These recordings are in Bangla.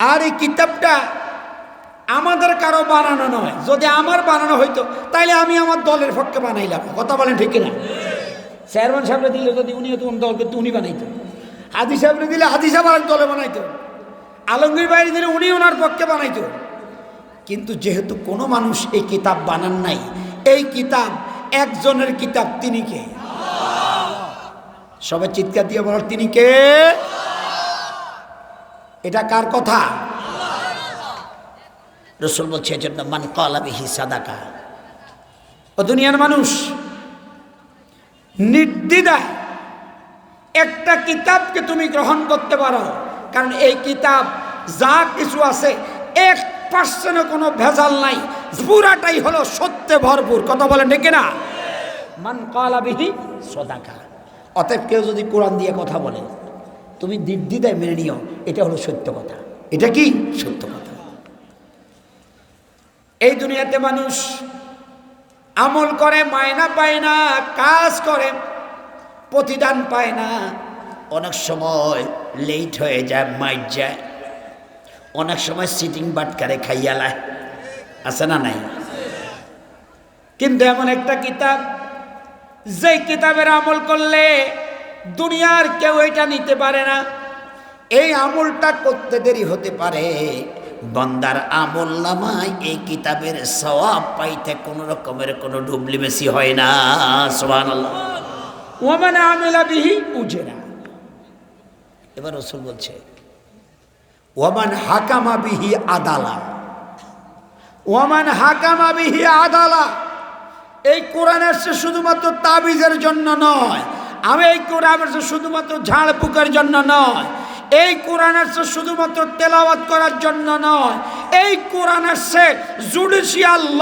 আর এই কিতাবটা আমাদের কারও বানানো নয়। যদি আমার বানানো হইতো, তাইলে আমি আমার দলের পক্ষে বানাইলাম। কথা বলেন ঠিক কিনা? চেয়ারম্যান সাহেবরে দিলে যদি উনিও তখন দল করতে, উনি বানাইতো। হাদি সাহেবরে দিলে হাদি সাহেব দলে বানাইতো। আলমগীর বাইরে দিলে উনি ওনার পক্ষে বানাইতো। কিন্তু যেহেতু কোনো মানুষ এই কিতাব বানান নাই, এই কিতাব একজনের কিতাব তিনি কে? সবাই চিৎকার দিয়ে বলার তিনি কে? এটা কার কথা? রসুল বলছে, এজন্য মান কলাবিহি সাদাকা। ও দুনিয়ার মানুষ, নির্দ্বিধায় একটা কিতাবকে তুমি গ্রহণ করতে পারো, কারণ এই কিতাব যা কিছু আছে, এক পার্সেন্টও কোনো ভেজাল নাই, পুরাটাই হলো সত্যে ভরপুর। কথা বলেন ঠিক না মান কলাবিহি সদাকা। অতএব কেউ যদি কোরআন দিয়ে কথা বলে তুমি নির্দ্বিধায় মেনে নিও এটা হলো সত্য কথা। এটা কি? সত্য কথা। এই দুনিয়াতে মানুষ আমল করে মায়না পায় না কাজ করে প্রতিদান পায় না। অনেক সময় লেট হয়ে যায় মাইট যায়। অনেক সময় সিটিং বাটকারে খাইয়ালায় আছে না নাই? কিন্তু এমন একটা কিতাব যে কিতাবের আমল করলে দুনিয়ার কেউ এটা নিতে পারে না। এই আমলটা করতে দেরি হতে পারে। বন্দার আমল নামায় এই কিতাবের সওয়াব পাইতে কোনো রকমের কোনো ডুবলি বেশি হয় না। সোহান ওমান আমেলা বিহি উজেরা। এবার রসুল বলছে ওমান হাকামা বিহি আদালা। ওমান হাকামা বিহি আদালা। এই কোরআন আসছে শুধুমাত্র তাবিজের জন্য নয় আমি এই কোরআন আসছে শুধুমাত্র ঝাড় ফুকের জন্য নয় এই কোরআন আসছে শুধুমাত্র তেলাওয়াত করার জন্য নয় এই কোরআন আসছে জুডিশিয়াল ল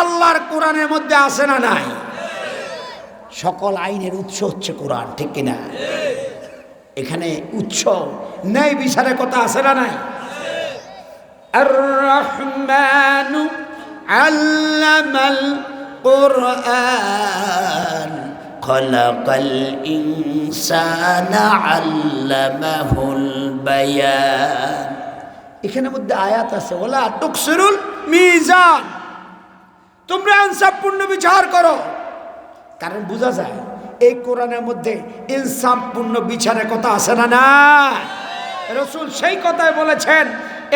আল্লাহর কোরআনের মধ্যে আছে না নাই সকল আইনের উৎস হচ্ছে কোরআন ঠিক কিনা এখানে উৎস ন্যায় বিচারের কথা আছে না নাই আর রহমানু আল্লামাল القرآن خلق الإنسان علمه البيان এখানে মধ্যে আয়াত আছে ওলা টুকসিরুল মিজান তোমরা আনসাবপূর্ণ বিচার করো কারণ বোঝা যায় এই কোরআনের মধ্যে ইনসাফপূর্ণ বিচারের কথা আছে না না রসুল সেই কথাই বলেছেন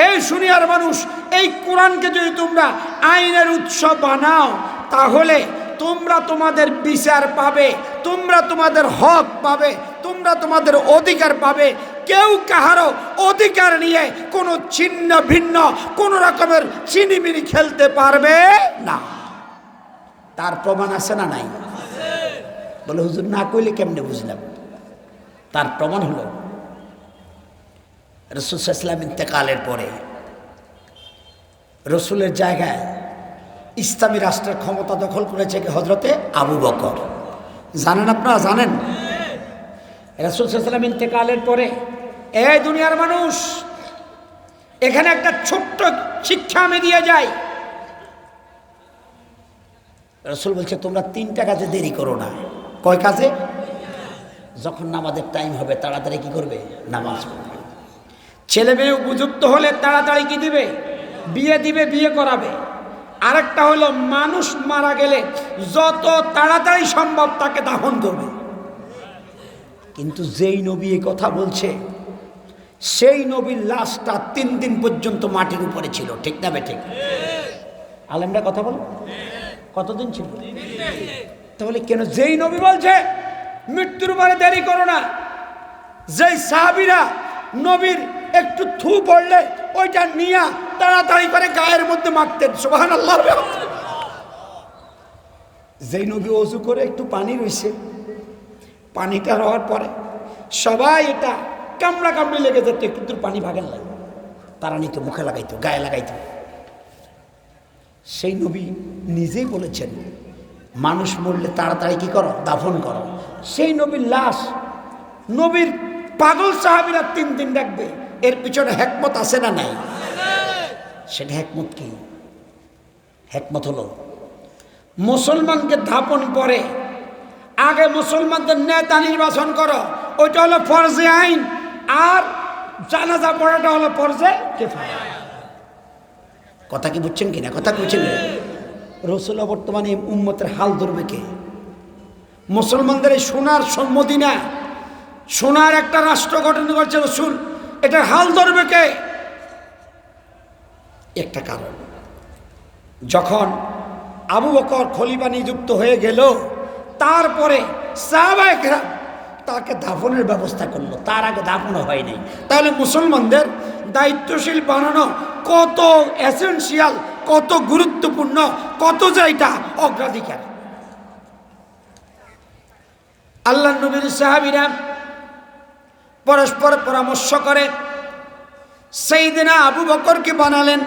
এই শুনিয়ার মানুষ এই কোরআনকে যদি তোমরা আইনের উৎস বানাও তাহলে তোমরা তোমাদের বিচার পাবে, তোমরা তোমাদের হক পাবে, তোমরা তোমাদের অধিকার পাবে। কেউ কাহারও অধিকার নিয়ে কোনো ছিন্ন ভিন্ন, কোন রকমের চিনিমিনি খেলতে পারবে না। তার প্রমাণ আছে না নাই? বলে, হুজুর, না কইলে কেমনে বুঝলাম? তার প্রমাণ হলো, রসুল ইসলাম ইন্তেকালের পরে, রসুলের জায়গায় ইসলামী রাষ্ট্রের ক্ষমতা দখল করেছে কি হজরতে আবু বকর? জানেন আপনারা, জানেন? রসুল ইন্তেকালের পরে এই দুনিয়ার মানুষ, এখানে একটা ছোট্ট শিক্ষা আমি দিয়ে যাই। রসুল বলছে, তোমরা তিনটা কাজে দেরি করো না। কয় কাজে? যখন নামাজের টাইম হবে, তাড়াতাড়ি কি করবে? নামাজ ছেলে মেয়ে উপযুক্ত হলে তাড়াতাড়ি কি দিবে? বিয়ে দিবে, বিয়ে করাবে। আরেকটা হলো, মানুষ মারা গেলে যত তাড়াতাড়ি সম্ভব তাকে দাহন করবে। কিন্তু যেই নবী এ কথা বলছে, সেই নবীর লাশটা তিন দিন পর্যন্ত মাটির উপরে ছিল, ঠিক না ঠিক? আলেমরা কথা বল। কতদিন ছিল? তাহলে কেন যেই নবী বলছে, মৃত্যুর পরে দেরি করো না। যেই সাহাবিরা নবীর একটু থু পড়লে ওইটা নিয়া তাড়াতাড়ি করে গায়ের মধ্যে মারতেন সোহান আল্লাহ যেই নবী অজু করে একটু পানি রইছে পানিটা হওয়ার পরে সবাই এটা কামড়া কামড়ি লেগে যেত, একটু পানি ভাগেন লাগে। তারা নিত, মুখে লাগাইতো, গায়ে লাগাইতো। সেই নবী নিজেই বলেছেন, মানুষ মরলে তাড়াতাড়ি কি করো? দাফন করো। সেই নবীর লাশ, নবীর পাগল সাহাবিরা তিন দিন রাখবে। এর পিছনে হেকমত আছে না নাই? সেটা হেকমত কি? হেকমত হলো, মুসলমানকে ধাপন পরে আগে মুসলমানদের নেতা নির্বাচন করো, ওইটা হলো ফরজে আইন, আর জানাজা পড়াটা হলো কেফায়া। কথা কি বুঝছেন কিনা? কথা কি বুঝছেন রসুল বর্তমানে উম্মতের হাল ধরবে কে? মুসলমানদের এই সোনার সম্মদিনা, সোনার একটা রাষ্ট্র গঠন করছে রসুল। এটার হাল ধরবে কে? একটা কারণ। যখন আবু বকর খলিফা নিযুক্ত হয়ে গেল, তারপরে তাকে দাফনের ব্যবস্থা করল। তার আগে দাফনও হয়নি তাহলে মুসলমানদের দায়িত্বশীল বানানো কত এসেন্সিয়াল কত গুরুত্বপূর্ণ, কত জায়গা অগ্রাধিকার। আল্লাহ নবীর সাহাবিরা পরস্পর পরামর্শ করে। সেই দিনা আবু বকরকে বানালেন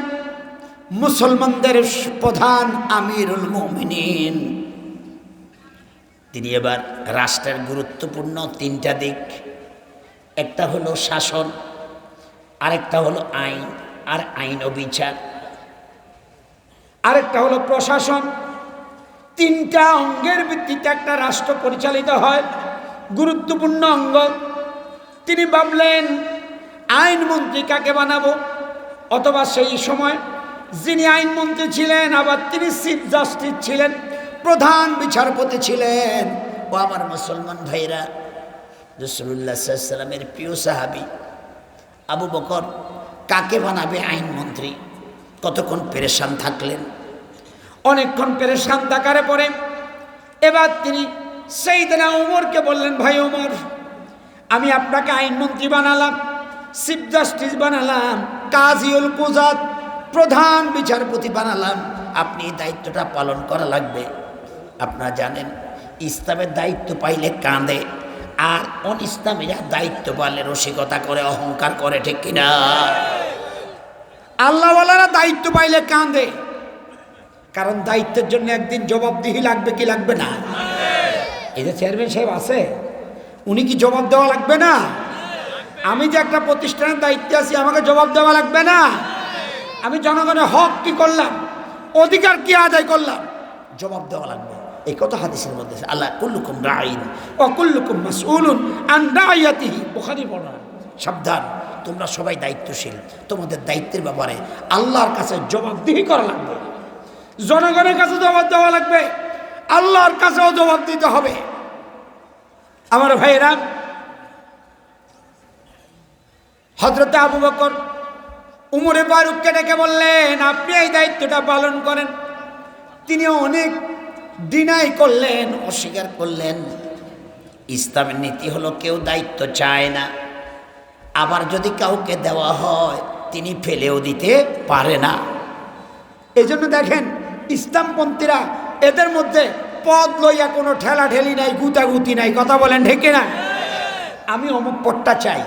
মুসলমানদের প্রধান আমিরুল মুমিনিন। তিনি এবার রাষ্ট্রের গুরুত্বপূর্ণ তিনটা দিক। একটা হলো শাসন, আরেকটা হলো আইন, আর আইন ও বিচার। আরেকটা হলো প্রশাসন। তিনটা অঙ্গের ভিত্তিতে একটা রাষ্ট্র পরিচালিত হয়। গুরুত্বপূর্ণ অঙ্গ তিনি ভাবলেন আইনমন্ত্রী কাকে বানাবো? অথবা সেই সময় যিনি আইনমন্ত্রী ছিলেন, আবার তিনি চিফ জাস্টিস ছিলেন, প্রধান বিচারপতি ছিলেন। ও আমার মুসলমান ভাইরা রসুল্লাহ সাল্লামের প্রিয় সাহাবি আবু বকর, কাকে বানাবে আইনমন্ত্রী কতক্ষণ পেরেশান থাকলেন? অনেকক্ষণ পেরেশান থাকারে পরে এবার তিনি সেই দিনা উমরকে বললেন, ভাই উমর আমি আপনাকে আইনমন্ত্রী বানালাম, চিফ জাস্টিস বানালাম, কাজিউল কুজাত প্রধান বিচারপতি বানালাম। আপনি এই দায়িত্বটা পালন করা লাগবে। আপনারা জানেন, ইসলামের দায়িত্ব পাইলে কাঁদে, আর অন ইসলামীরা দায়িত্ব পাইলে রসিকতা করে, অহংকার করে, ঠিক কিনা? আল্লাহওয়ালারা দায়িত্ব পাইলে কাঁদে, কারণ দায়িত্বের জন্য একদিন জবাবদিহি লাগবে কি লাগবে না? এই যে চেয়ারম্যান সাহেব আছে উনি কি জবাব দেওয়া লাগবে না? আমি যে একটা প্রতিষ্ঠানের দায়িত্বে আছি, আমাকে জবাব দেওয়া লাগবে না? আমি জনগণের হক কি করলাম? অধিকার কি আদায় করলাম? জবাব দেওয়া লাগবে। এই কথা হাদিসের মধ্যে আল্লাহ কুল্লুকুম রাইন, ও কুল্লুকুম মাসউলুন আন রাইয়াতিহি। বুখারী বর্ণনা সাবধান, তোমরা সবাই দায়িত্বশীল। তোমাদের দায়িত্বের ব্যাপারে আল্লাহর কাছে জবাবদিহি করা লাগবে। জনগণের কাছে জবাব দেওয়া লাগবে। আল্লাহর কাছেও জবাব দিতে হবে। আমার ভাইয়েরা হজরত আবু বকর উমরে ফারুককে ডেকে বললেন, আপনি এই দায়িত্বটা পালন করেন। তিনি অনেক ডিনাই করলেন, অস্বীকার করলেন। ইসলামের নীতি হলো কেউ দায়িত্ব চায় না। আবার যদি কাউকে দেওয়া হয়, তিনি ফেলেও দিতে পারে না। এজন্য দেখেন, ইসলামপন্থীরা এদের মধ্যে পদ লইয়া কোনো ঠেলা ঠেলি নাই, গুতাগুতি নাই, কথা বলেন ঢেকে না আমি অমুক পদটা চাই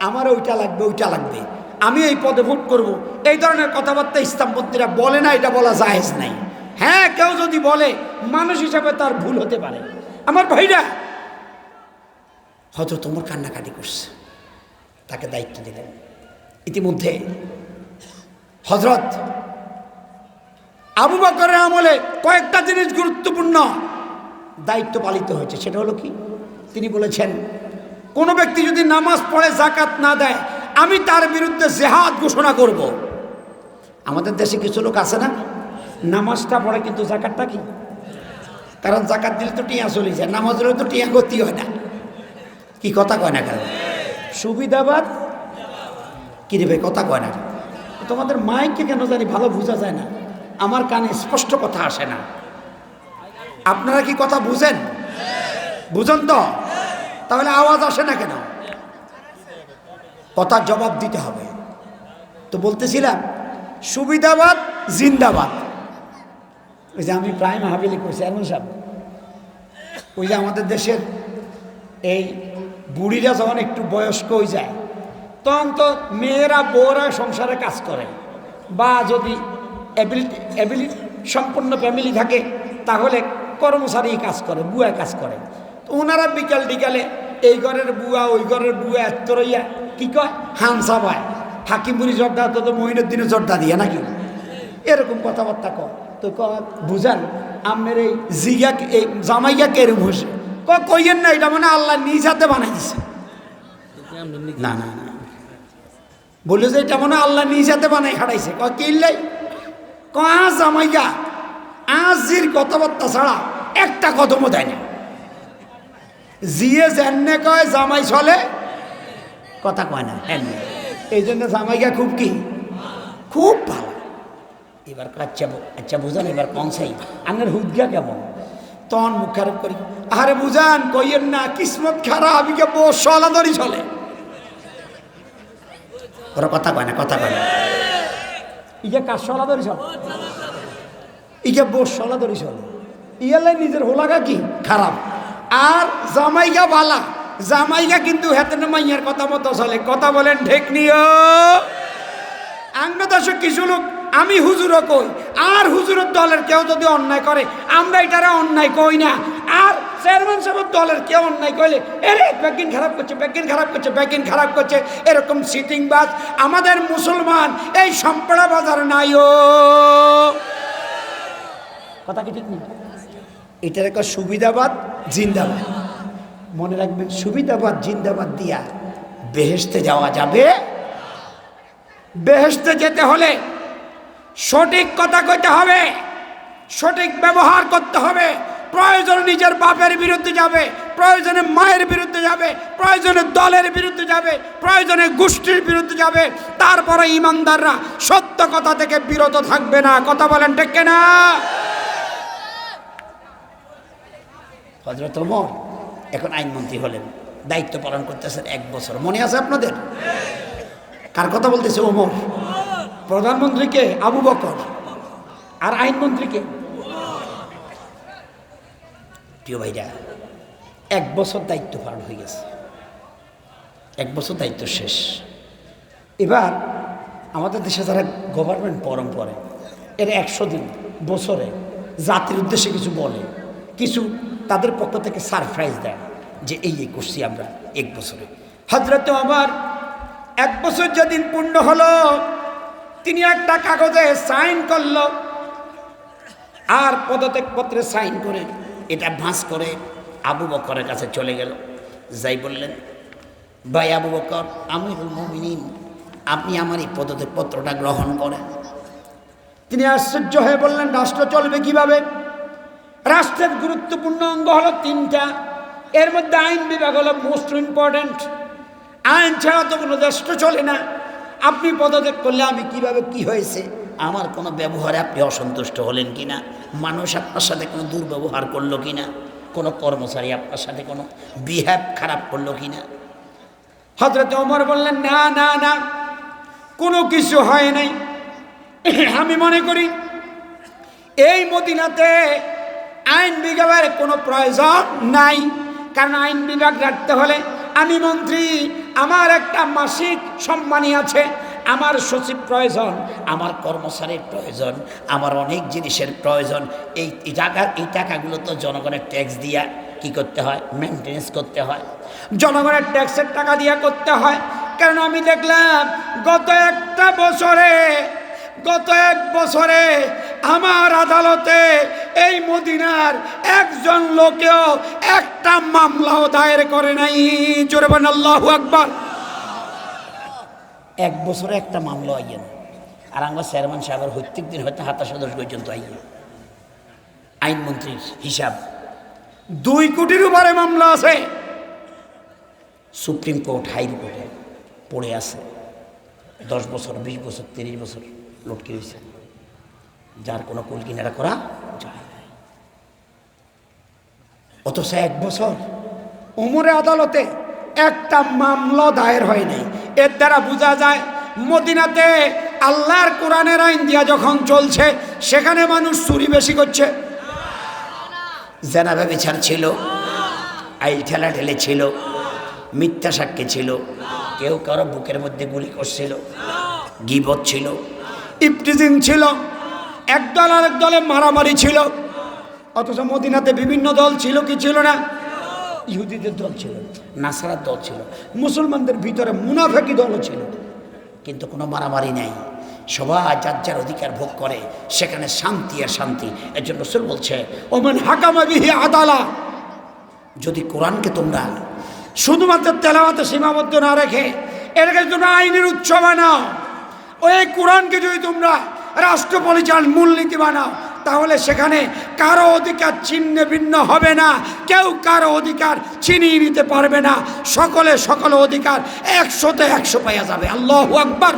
আমার ওইটা লাগবে ওইটা লাগবে। আমি এই পদে ভোট করব। এই ধরনের কথাবার্তা ইসলামপন্থীরা বলে না, এটা বলা জাহেজ নাই। হ্যাঁ কেউ যদি বলে, মানুষ হিসাবে তার ভুল হতে পারে। আমার ভাইরা হয়তো তোমার কান্নাকাটি করছে। তাকে দায়িত্ব দিলেন। ইতিমধ্যে হজরত আবু বকরের আমলে কয়েকটা জিনিস গুরুত্বপূর্ণ দায়িত্ব পালিত হয়েছে। সেটা হলো কি? তিনি বলেছেন, কোনো ব্যক্তি যদি নামাজ পড়ে জাকাত না দেয়, আমি তার বিরুদ্ধে জেহাদ ঘোষণা করব। আমাদের দেশে কিছু লোক আছে না? নামাজটা পড়ে কিন্তু জাকাতটা কি? কারণ জাকাত দিলে তো টিয়া চলে যায়, নামাজ হলে তো টিয়া গতি হয় না। কি কথা কয় না কারণ সুবিধাবাদ? কি রে ভাই, কথা কয় না। তোমাদের মাইকে কেন জানি ভালো বোঝা যায় না। আমার কানে স্পষ্ট কথা আসে না। আপনারা কি কথা বুঝেন? বুঝেন তো? তাহলে আওয়াজ আসে না কেন? কথার জবাব দিতে হবে। তো বলতেছিলাম, সুবিধাবাদ, জিন্দাবাদ। ওই যে আমি প্রায় মাহাবিলি করছি এমন সাহেব। ওই যে আমাদের দেশের এই বুড়িরা যখন একটু বয়স্ক হয়ে যায়, তখন তো মেয়েরা বউরা সংসারে কাজ করে। বা যদি অ্যাবিলিটি অ্যাবিলিটি সম্পূর্ণ ফ্যামিলি থাকে, তাহলে কর্মচারী কাজ করে, বুয়া কাজ করে। তো ওনারা বিকাল বিকালে এই ঘরের বুয়া, ওই ঘরের বুয়া এত রইয়া কি কয়? হামসা পায় হাকিমুরি জর্দা তো তো মহিনুদ্দিনের জর্দা দিয়ে নাকি? এরকম কথাবার্তা কয়। তো ক বুঝান আমের এই জিগা এই জামাইয়া কেরম হসে ক কইয়েন না, এটা মানে আল্লাহ নিজ হাতে বানাই দিছে। না না না। যে এটা মনে আল্লাহ নিজ হাতে বানাই হারাইছে। কয় কিনলে কাজ আমাইয়া আজির কথাবার্তা ছাড়া একটা কদমও দেয় না জিয়ে জেনে কয় জামাই চলে কথা কয় না এমনি এই জন্য জামাইকা খুব কি? খুব ভালো। এবার কয়, আচ্ছা আচ্ছা বুঝান এবার পৌঁছাই আমার হুদগা কেমন? তখন মুখ খারাপ করি আরে বুঝান কইয়েন না কিসমত খারাপ ইকে বসলা ধরি চলে। ওরা কথা কয় না কথা কয় না। ইকে কাজ সলা ধরি চলে ইকে বসলা ধরি চলে ইয়ালে নিজের হোলাগা কি? খারাপ। আর জামাইগা বালা। জামাইগা কিন্তু হেতে মাইয়ার কথা মতো চলে। কথা বলেন ঠেক নিও আঙ্গ দর্শক কিছু লোক, আমি হুজুরও কই। আর হুজুরের দলের কেউ যদি অন্যায় করে, আমরা এটারে অন্যায় কই না? চেয়ারম্যান সাহেবের দলের কেউ অন্যায় করলে এরে ব্যাকিং খারাপ করছে ব্যাকিং খারাপ করছে ব্যাকিং খারাপ করছে। এরকম সিটিং বাস আমাদের মুসলমান, এই সম্পড়া বাজার নাইও কথা কি ঠিক নেই? এটার একটা সুবিধাবাদ, জিন্দাবাদ। মনে রাখবেন, সুবিধাবাদ, জিন্দাবাদ দিয়া বেহেস্তে যাওয়া যাবে। বেহেস্তে যেতে হলে সঠিক কথা কইতে হবে, সঠিক ব্যবহার করতে হবে প্রয়োজনে নিজের বাপের বিরুদ্ধে যাবে, প্রয়োজনে মায়ের বিরুদ্ধে যাবে, প্রয়োজনে দলের বিরুদ্ধে যাবে, প্রয়োজনে গোষ্ঠীর বিরুদ্ধে যাবে। তারপরে ইমানদাররা সত্য কথা থেকে বিরত থাকবে না। কথা বলেন ঠিক না হজরত এখন আইনমন্ত্রী হলেন, দায়িত্ব পালন করতেছেন এক বছর। মনে আছে আপনাদের? কার কথা বলতেছে ওমর? প্রধানমন্ত্রীকে, আবু বকর। আর আইনমন্ত্রীকে? প্রিয় ভাইরা, এক বছর দায়িত্ব পালন হয়ে গেছে। এক বছর দায়িত্ব শেষ। এবার আমাদের দেশে যারা গভর্নমেন্ট পরম পরে, এর একশো দিন বছরে জাতির উদ্দেশ্যে কিছু বলে, কিছু তাদের পক্ষ থেকে সারপ্রাইজ দেয় যে এই এই করছি আমরা এক বছরে। হজরত আমার এক বছর যেদিন পূর্ণ হলো, তিনি একটা কাগজে সাইন করল, আর পদত্যাগ পত্রে সাইন করে এটা ভাঁজ করে আবু বকরের কাছে চলে গেল। যাই বললেন, ভাই আবু বকর, আমিরুল মুমিনিন, আপনি আমার এই পদত্যাগ পত্রটা গ্রহণ করেন। তিনি আশ্চর্য হয়ে বললেন, রাষ্ট্র চলবে কীভাবে? রাষ্ট্রের গুরুত্বপূর্ণ অঙ্গ হলো তিনটা। এর মধ্যে আইন বিভাগ হলো মোস্ট ইম্পর্ট্যান্ট আইন ছাড়া তো কোনো রাষ্ট্র চলে না। আপনি পদত্যাগ করলে আমি কীভাবে কি হয়েছে? আমার কোনো ব্যবহারে আপনি অসন্তুষ্ট হলেন কিনা? মানুষ আপনার সাথে কোনো দুর্ব্যবহার করল কি না কোনো কর্মচারী আপনার সাথে কোনো বিহেভ খারাপ করল কি না হজরত ওমর বললেন, না না না, কোনো কিছু হয় নাই। আমি মনে করি, এই মদিনাতে আইন বিভাগের কোনো প্রয়োজন নাই। কারণ আইন বিভাগ রাখতে হলে আমি মন্ত্রী, আমার একটা মাসিক সম্মানী আছে। আমার সচিব প্রয়োজন, আমার কর্মচারীর প্রয়োজন, আমার অনেক জিনিসের প্রয়োজন। এই টাকা এই টাকাগুলো তো জনগণের ট্যাক্স দিয়া কি করতে হয়? মেনটেন্স করতে হয়। জনগণের ট্যাক্সের টাকা দিয়া করতে হয়। কারণ আমি দেখলাম, গত একটা বছরে, গত এক বছরে আমার আদালতে এই মদিনার একজন লোকেও একটা মামলাও দায়ের করে নাই। জোরে বলেন আল্লাহু আকবার। এক বছরে একটা মামলা আইয়ে না। আর আমার চেয়ারম্যান সাহেবের প্রত্যেক দিন হয়তো হাতা সদস্য পর্যন্ত আইয়ে আইনমন্ত্রীর হিসাব। দুই কোটির উপরে মামলা আছে। সুপ্রিম কোর্ট, হাইকোর্টে পড়ে আছে। দশ বছর, বিশ বছর, তিরিশ বছর লটকে রয়েছে। যার কোনো কুল কিনারা করা যায় না। অথচ এক বছর উমরে আদালতে একটা মামলা দায়ের হয় নাই। এর দ্বারা বোঝা যায় মদিনাতে আল্লাহর কোরআনের আইন দিয়া যখন চলছে সেখানে মানুষ চুরি বেশি করছে। জেনাবে বিচার ছিল আইল ঠেলা ঠেলে ছিল মিথ্যা সাক্ষী ছিল কেউ কারও বুকের মধ্যে গুলি করছিল গিবত ছিল। ইপটিজিং ছিল এক দল আরেক দলে মারামারি ছিল। অথচ মদিনাতে বিভিন্ন দল ছিল কি ছিল না ইহুদিদের দল ছিল, নাসারার দল ছিল, মুসলমানদের ভিতরে মুনাফেকি দলও ছিল, কিন্তু কোনো মারামারি নেই। সবাই যার যার অধিকার ভোগ করে, সেখানে শান্তি আর শান্তি। এর জন্য রসুল বলছে, ওমেন হাকামা বিহি আদালা। যদি কোরআনকে তোমরা শুধুমাত্র তেলাওয়াতে সীমাবদ্ধ না রেখে এটাকে তোমরা আইনের উৎস বানাও, ওই কোরআনকে যদি তোমরা রাষ্ট্র পরিচালন মূলনীতি বানাও তাহলে সেখানে কারও অধিকার ছিন্ন ভিন্ন হবে না। কেউ কারও অধিকার ছিনিয়ে নিতে পারবে না। সকলে সকল অধিকার একশোতে একশো পাইয়া যাবে। আল্লাহ আকবার।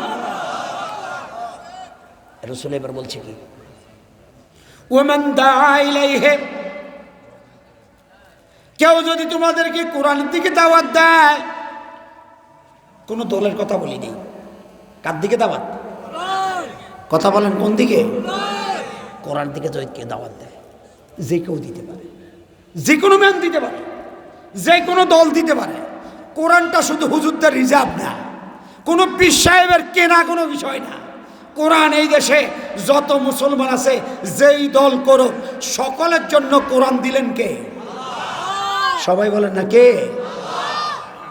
রসুল এবার বলছে কি? ওমান দাইলাইহে কেউ যদি তোমাদেরকে কোরআনের দিকে দাওয়াত দেয়, কোনো দলের কথা বলিনি। কার দিকে দাওয়াত? কথা বলেন কোন দিকে? কোরআন থেকে যদি কে দাওয়াত দেয়, যে কেউ দিতে পারে। যে কোনো ম্যান দিতে পারে, যে কোনো দল দিতে পারে। কোরআনটা শুধু হুজুরদের রিজার্ভ না, কোনো পীর সাহেবের কেনা কোনো বিষয় না। কোরআন এই দেশে যত মুসলমান আছে, যেই দল করুক, সকলের জন্য কোরআন দিলেন কে? সবাই বলেন না কে?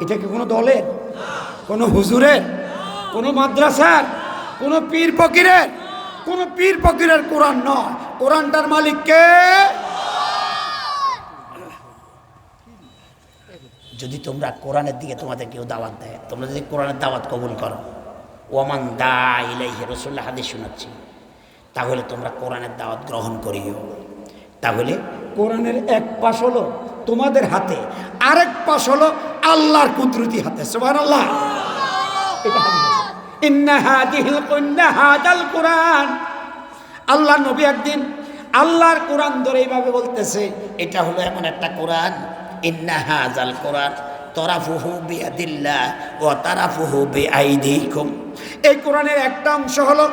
এটা কি কোনো দলের? কোনো হুজুরের? কোনো মাদ্রাসার? কোনো পীর ফকিরের? কোনো পীর ফকিরের কোরআন নয়। কোরআনটার মালিক কে? যদি তোমরা কোরআনের দিকে তোমাদের কেউ দাওয়াত দেয়, তোমরা যদি কোরআনের দাওয়াত কবুল করো। ওমান দা ইলাইহি রসুল্লাহ হাদিস শোনাচ্ছি। তাহলে তোমরা কোরআনের দাওয়াত গ্রহণ করিও। তাহলে কোরআনের এক পাশ হলো তোমাদের হাতে, আরেক পাশ হলো আল্লাহর কুদরতি হাতে। সুবহান আল্লাহ এটা কোরআন। আল্লাহ নবী একদিন আল্লাহর কোরআন ধরে এইভাবে বলতেছে, এটা হলো এমন একটা কোরআন, ইন্না হাজাল কোরআন, তরাফুহু বিয়াদিল্লাহ ও তারাফুহু বিআইদিকুম। এই কোরআনের একটা অংশ হলো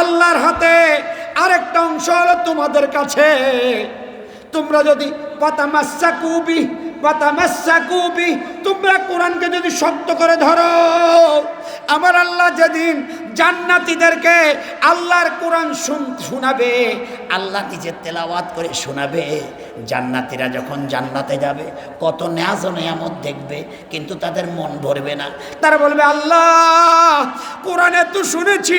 আল্লাহর হাতে, আরেকটা অংশ হলো তোমাদের কাছে। তোমরা যদি পাতামাসা কুবি তোমরা কোরআনকে যদি শক্ত করে ধরো, আমার আল্লাহ যেদিন জান্নাতীদেরকে আল্লাহর কোরআন শুন- শোনাবে, আল্লাহ নিজের তেলাওয়াত করে শোনাবে, জান্নাতীরা যখন জান্নাতে যাবে, কত ন্যাজ নিয়ামত দেখবে, কিন্তু তাদের মন ভরবে না। তারা বলবে, আল্লাহ, কোরআন এত শুনেছি,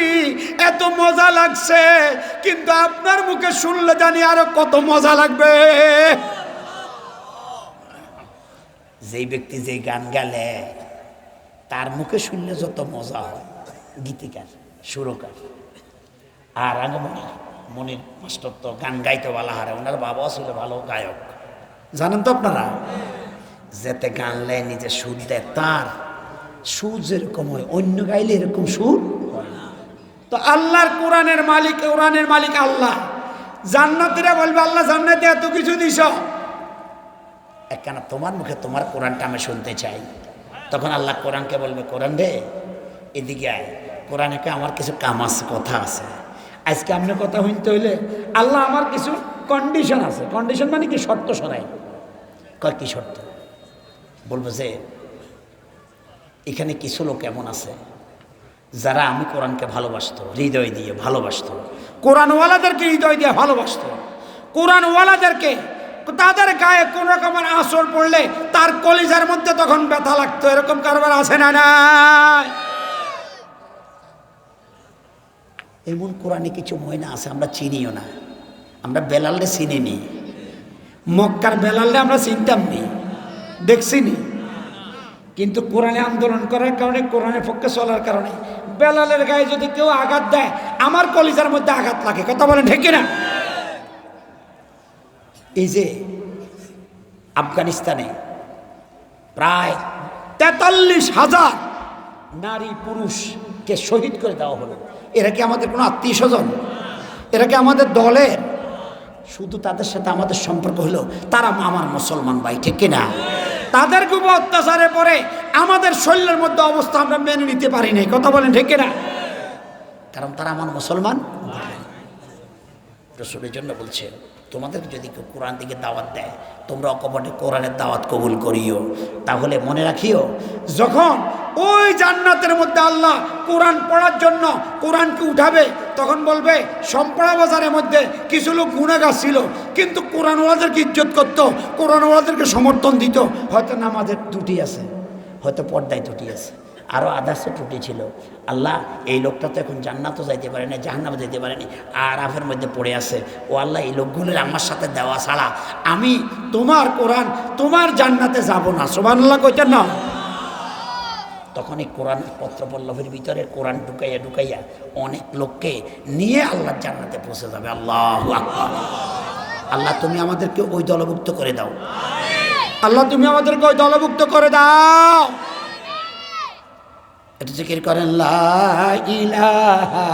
এত মজা লাগছে, কিন্তু আপনার মুখে শুনলে জানি আরও কত মজা লাগবে। যেই ব্যক্তি যেই গান গালে, তার মুখে শুনলে যত মজা হয়। গীতিকার, সুরকার। আর আঙ্গমণি, মনির মাস্টার তো গান গাইতে বলা হারে, ওনার বাবাও ছিল ভালো গায়ক। জানেন তো আপনারা? যেতে গান লেয় নিজে সুর দেয়, তার সুর যেরকম হয়, অন্য গাইলে এরকম সুর। তো আল্লাহর কোরআনের মালিক কোরআনের মালিক আল্লাহ। জান্নাতিরা বলবে, আল্লাহ জান্নাতে এত কিছু দিছ। একখানা তোমার মুখে তোমার কোরআনটা আমি শুনতে চাই। তখন আল্লাহ কোরআনকে বলবে, কোরআন রে, এদিকে আয়। কোরআনকে আমার কিছু কাম আছে কথা আছে? আজকে আপনি কথা শুনতে হইলে আল্লাহ আমার কিছু কন্ডিশন আছে। কন্ডিশন মানে কি? শর্ত সরাই। কয়, কি শর্ত? বলব যে, এখানে কিছু লোক এমন আছে, যারা আমি কোরআনকে ভালোবাসত, হৃদয় দিয়ে ভালোবাসতো। কোরআনওয়ালাদেরকে হৃদয় দিয়ে ভালোবাসতো। কোরআনওয়ালাদেরকে তাদের গায়ে কোন রকমের আসর পড়লে তার কলিজার মধ্যে তখন ব্যথা লাগতো। এরকম কারবার আছে না না এমন কোরআনে কিছু ময়না আছে, আমরা চিনিও না। আমরা বেলালে চিনি নি মক্কার বেলালে আমরা চিনতাম নি দেখছি নি কিন্তু কোরআনে আন্দোলন করার কারণে কোরআনের পক্ষে চলার কারণে বেলালের গায়ে যদি কেউ আঘাত দেয়, আমার কলিজার মধ্যে আঘাত লাগে। কথা বলেন ঠিক না এই যে আফগানিস্তানে প্রায় তেতাল্লিশ হাজার নারী পুরুষকে শহীদ করে দেওয়া হলো। এরা কি আমাদের কোনো আত্মীয় স্বজন? এরা কি আমাদের দলের? শুধু তাদের সাথে আমাদের সম্পর্ক হলো? তারা আমার মুসলমান ভাই, ঠিক কিনা? তাদের খুব অত্যাচারে পরে আমাদের শরীরের মধ্যে অবস্থা আমরা মেনে নিতে পারি নাই। কথা বলেন, ঠিক কিনা? কারণ তারা আমার মুসলমান ভাই। রসুলের জন্য বলছে, তোমাদের যদি কেউ কোরআন দিকে দাওয়াত দেয়, তোমরা অকপটে কোরআনের দাওয়াত কবুল করিও। তাহলে মনে রাখিও, যখন ওই জান্নাতের মধ্যে আল্লাহ কোরআন পড়ার জন্য কোরআনকে উঠাবে, তখন বলবে সম্পড়া বাজারের মধ্যে কিছু লোক গুণাগার ছিল, কিন্তু কোরআনওয়ালাদেরকে ইজ্জত করতো? কোরআনওয়ালাদেরকে সমর্থন দিত। হয়তো নামাজের ত্রুটি আছে, হয়তো পর্দায় ত্রুটি আছে। আরও আদার্সে ত্রুটি ছিল। আল্লাহ এই লোকটা তো এখন জান্নাতও যাইতে পারে না জাহান্নামে যেতে পারেনি আর আফের মধ্যে পড়ে আছে, ও আল্লাহ, এই লোকগুলোর আমার সাথে দেওয়া ছাড়া আমি তোমার কোরআন, তোমার জান্নাতে যাব না। সোবান আল্লাহ কইতেন না তখন এই কোরআন পত্র পল্লবের ভিতরে কোরআন ঢুকাইয়া ঢুকাইয়া অনেক লোককে নিয়ে আল্লাহ জান্নাতে পৌঁছে যাবে। আল্লাহ আল্লাহ, তুমি আমাদেরকে ওই দলভুক্ত করে দাও। আল্লাহ, তুমি আমাদেরকে ওই দলভুক্ত করে দাও। এটা জিকির করেন লা ইলাহা